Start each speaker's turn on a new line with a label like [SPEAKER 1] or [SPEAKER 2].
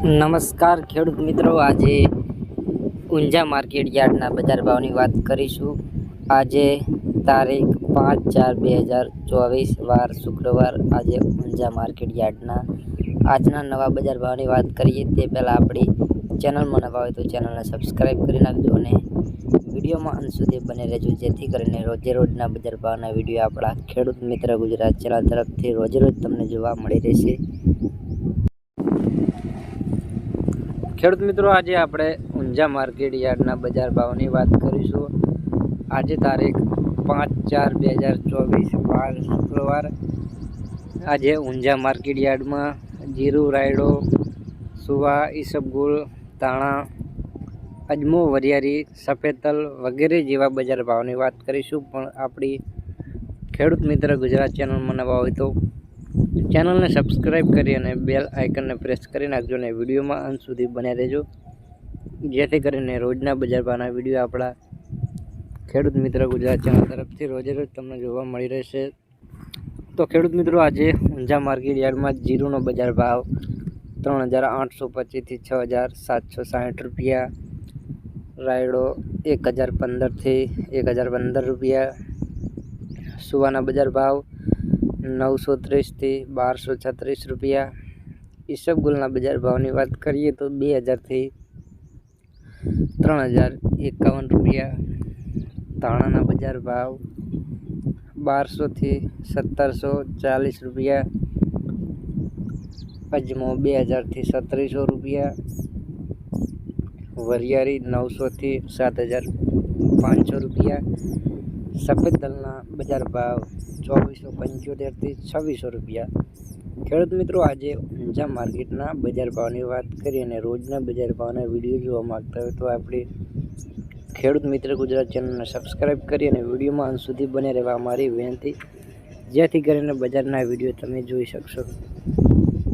[SPEAKER 1] નમસ્કાર ખેડૂત મિત્રો. આજે ઊંઝા માર્કેટ યાર્ડના બજાર ભાવની વાત કરીશું. આજે તારીખ પાંચ ચાર બે હજાર ચોવીસ, વાર શુક્રવાર. આજે ઊંઝા માર્કેટ યાર્ડના આજના નવા બજાર ભાવની વાત કરીએ તે પહેલાં આપણી ચેનલમાં નવા હોય તો ચેનલને સબસ્ક્રાઈબ કરી નાખજો અને વિડીયોમાં અંત સુધી બને રહેજો. જેથી કરીને રોજે રોજના બજાર ભાવના વીડિયો આપણા ખેડૂત મિત્ર ગુજરાત ચેનલ તરફથી રોજે રોજ તમને જોવા મળી રહેશે. ખેડૂત મિત્રો, આજે આપણે ઊંઝા માર્કેટ યાર્ડના બજાર ભાવની વાત કરીશું. આજે તારીખ પાંચ ચાર બે હજાર ચોવીસ વાર શુક્રવાર. આજે ઊંઝા માર્કેટ યાર્ડમાં જીરું, રાયડો, સુવા ઈસબગુલ તાણા અજમો વરિયારી સફેદ તલ વગેરે જેવા બજાર ભાવની વાત કરીશું. પણ આપણી ખેડૂત મિત્ર ગુજરાત ચેનલમાં નવા હોય તો ચેનલને સબસ્ક્રાઈબ કરી અને બેલ આઇકનને પ્રેસ કરી નાખજો અને વિડીયોમાં અંત સુધી બન્યા રહેજો. જેથી કરીને રોજના બજાર ભાવના વીડિયો આપણા ખેડૂત મિત્ર ગુજરાત ચેનલ તરફથી રોજે રોજ તમને જોવા મળી રહેશે. તો ખેડૂત મિત્રો, આજે ઊંઝા માર્કેટ યાર્ડમાં જીરુનો બજાર ભાવ ત્રણ હજાર આઠસો પચીસથી છ હજાર સાતસો સાઠ રૂપિયા. રાયડો એક હજાર પંદરથી એક હજાર પંદર રૂપિયા. સુવાના બજાર ભાવ નવસો ત્રીસથી બારસો છત્રીસ રૂપિયા ઈસબગુલના બજાર ભાવની વાત કરીએ તો બે હજારથી ત્રણ હજાર એકાવન રૂપિયા ધાણાના બજાર ભાવ બારસોથી સત્તરસો ચાલીસ રૂપિયા અજમો બે હજારથી સત્રીસો રૂપિયા વરિયાળી નવસોથી સાત હજાર પાંચસો રૂપિયા સફેદ દલના બજાર ભાવ ચોવીસો પંચોતેરથી છવ્વીસો રૂપિયા. ખેડૂત મિત્રો, આજે ઊંઝા માર્કેટના બજાર ભાવની વાત કરી અને રોજના બજાર ભાવના વીડિયો જોવા માગતા હોય તો આપણે ખેડૂત મિત્ર ગુજરાત ચેનલને સબસ્ક્રાઈબ કરી અને વિડીયોમાં અંત સુધી બને રહેવા અમારી વિનંતી. જેથી કરીને બજારના વીડિયો તમે જોઈ શકશો.